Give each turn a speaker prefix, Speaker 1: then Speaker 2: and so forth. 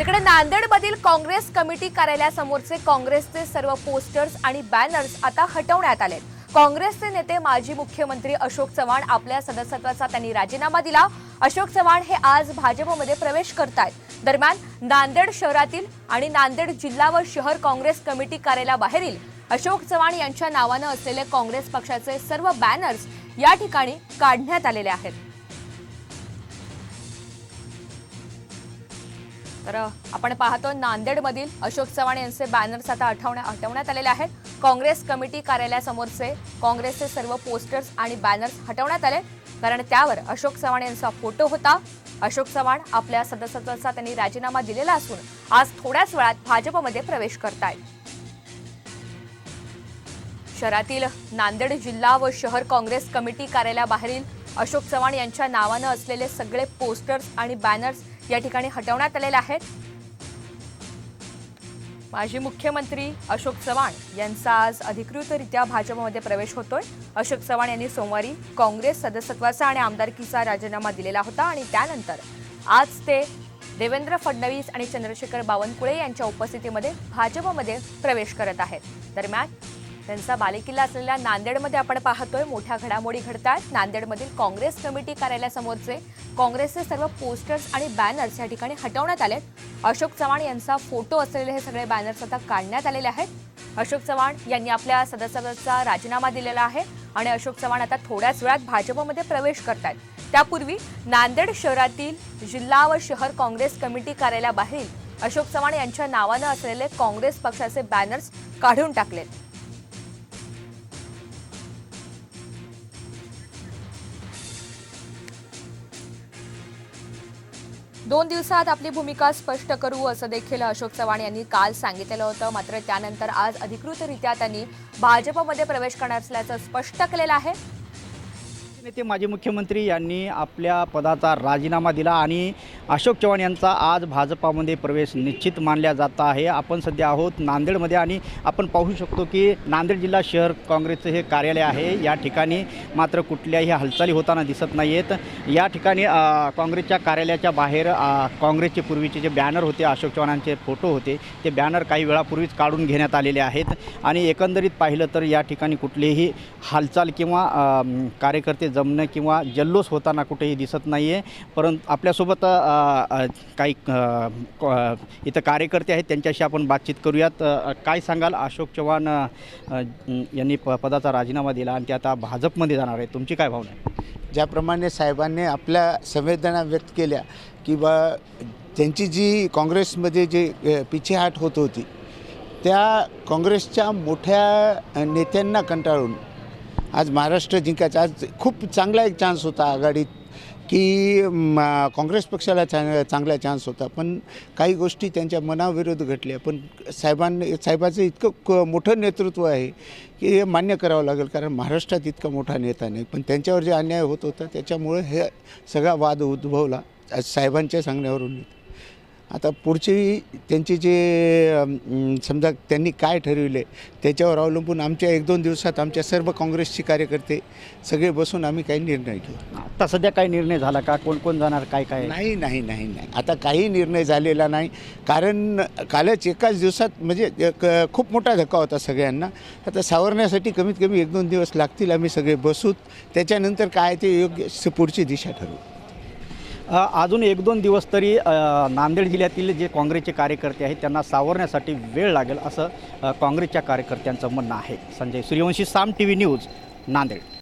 Speaker 1: तिकडे नांदेडमधील काँग्रेस कमिटी कार्यालयासमोरचे काँग्रेसचे सर्व पोस्टर्स आणि बॅनर्स आता हटवण्यात आले काँग्रेसचे नेते माजी मुख्यमंत्री अशोक चव्हाण आपल्या सदस्यत्वाचा त्यांनी राजीनामा दिला. अशोक चव्हाण हे आज भाजपमध्ये प्रवेश करतायत. दरम्यान नांदेड शहरातील आणि नांदेड जिल्हा व शहर काँग्रेस कमिटी कार्यालयाबाहेरील अशोक चव्हाण यांच्या नावानं असलेले काँग्रेस पक्षाचे सर्व बॅनर्स या ठिकाणी काढण्यात आलेले आहेत. तर आपण पाहतो नांदेडमधील अशोक चव्हाण यांचे बॅनर्स आता हटवण्या हटवण्यात आलेले आहेत. काँग्रेस कमिटी कार्यालयासमोरचे काँग्रेसचे सर्व पोस्टर्स आणि बॅनर्स हटवण्यात आले. कारण त्यावर अशोक चव्हाण यांचा फोटो होता. अशोक चव्हाण आपल्या सदस्यत्वाचा त्यांनी राजीनामा दिलेला असून आज थोड्याच वेळात भाजपमध्ये प्रवेश करतायत. शहरातील नांदेड जिल्हा व शहर काँग्रेस कमिटी कार्यालयाबाहेरील अशोक चव्हाण यांच्या नावानं असलेले सगळे पोस्टर्स आणि बॅनर्स या ठिकाणी हटवण्यात आलेले आहेत. माजी मुख्यमंत्री अशोक चव्हाण यांचा आज अधिकृतरित्या भाजपमध्ये प्रवेश होतोय. अशोक चव्हाण यांनी सोमवारी काँग्रेस सदस्यत्वाचा आणि आमदारकीचा राजीनामा दिलेला होता आणि त्यानंतर आज ते देवेंद्र फडणवीस आणि चंद्रशेखर बावनकुळे यांच्या उपस्थितीमध्ये भाजपमध्ये प्रवेश करत आहेत. दरम्यान त्यांचा बालेकिल्ला असलेल्या नांदेडमध्ये आपण पाहतोय. मोठ्या घडामोडी घडत आहेत नांदेडमधील काँग्रेस कमिटी कार्यालयासमोरचे काँग्रेसचे सर्व पोस्टर्स आणि बॅनर्स या ठिकाणी हटवण्यात आले अशोक चव्हाण यांचा फोटो असलेले हे सगळे बॅनर्स आता काढण्यात आलेले आहेत. अशोक चव्हाण यांनी आपल्या सदस्यत्वाचा राजीनामा दिलेला आहे आणि अशोक चव्हाण आता थोड्याच वेळात भाजपमध्ये प्रवेश करतात त्यापूर्वी नांदेड शहरातील जिल्हा व शहर काँग्रेस कमिटी कार्यालयाबाहेरील अशोक चव्हाण यांच्या नावानं असलेले काँग्रेस पक्षाचे बॅनर्स काढून टाकलेत. दोन दिवसात आपली भूमिका स्पष्ट करू असं देखील अशोक चव्हाण यांनी काल सांगितलेलं होतं. मात्र त्यानंतर आज अधिकृतरित्या त्यांनी भाजपमध्ये प्रवेश करणार असल्याचं स्पष्ट केलेलं आहे.
Speaker 2: नेते माजी मुख्यमंत्री यांनी आपल्या पदाचा राजीनामा दिला आणि अशोक चव्हाण यांचा आज भाजपामध्ये प्रवेश निश्चित मानला जात आहे. आपण सध्या आहोत नांदेडमध्ये आणि आपण पाहू शकतो की नांदेड जिल्हा शहर काँग्रेसचं हे कार्यालय आहे. या ठिकाणी मात्र कुठल्याही हालचाली होताना दिसत नाही आहेत या ठिकाणी काँग्रेसच्या कार्यालयाच्या बाहेर काँग्रेसचे पूर्वीचे जे बॅनर होते अशोक चव्हाणांचे फोटो होते ते बॅनर काही वेळापूर्वीच काढून घेण्यात आलेले आहेत. आणि एकंदरीत पाहिलं तर या ठिकाणी कुठलीही हालचाल किंवा कार्यकर्ते जमणं किंवा जल्लोष होताना कुठेही दिसत नाही आहे परंतु आपल्यासोबत काही इथं कार्यकर्ते आहेत त्यांच्याशी आपण बातचीत करूयात. काय सांगाल? अशोक चव्हाण यांनी प पदाचा राजीनामा दिला आणि ते आता भाजपमध्ये जाणार आहे तुमची काय भावना आहे?
Speaker 3: ज्याप्रमाणे साहेबांनी आपल्या संवेदना व्यक्त केल्या की बा त्यांची जी काँग्रेसमध्ये जे पिछेहाट होत होती त्या काँग्रेसच्या मोठ्या नेत्यांना कंटाळून आज महाराष्ट्र जिंकायचा. आज खूप चांगला एक चान्स होता आघाडीत की काँग्रेस पक्षाला चा चांगला चान्स होता. पण काही गोष्टी त्यांच्या मनाविरुद्ध घडल्या. पण साहेबांनी साहेबाचं इतकं क मोठं नेतृत्व आहे की हे मान्य करावं लागेल. कारण महाराष्ट्रात इतका मोठा नेता नाही. पण त्यांच्यावर जे अन्याय होत होता त्याच्यामुळे हे सगळा वाद उद्भवला. आज साहेबांच्या सांगण्यावरून. आता पुढची त्यांची जे समजा त्यांनी काय ठरविले त्याच्यावर अवलंबून आमच्या एक दोन दिवसात आमच्या सर्व काँग्रेसचे कार्यकर्ते सगळे बसून आम्ही काही निर्णय घेऊ.
Speaker 2: आता सध्या काही निर्णय झाला का? कोण कोण जाणार काय काय?
Speaker 3: नाही नाही नाही नाही. आता काही निर्णय झालेला नाही. कारण कालच एकाच दिवसात म्हणजे खूप मोठा धक्का होता सगळ्यांना. आता सावरण्यासाठी कमीत कमी एक दोन दिवस लागतील आम्ही सगळे बसूत. त्याच्यानंतर काय ते योग्य पुढची दिशा ठरवू.
Speaker 2: अजून एक दोन दिवस तरी नांदेड जिल्ह्यातील जे काँग्रेसचे कार्यकर्ते आहेत त्यांना सावरण्यासाठी वेळ लागेल असं काँग्रेसच्या कार्यकर्त्यांचं म्हणणं आहे. Sanjay Suryavanshi Saam T V news Nanded.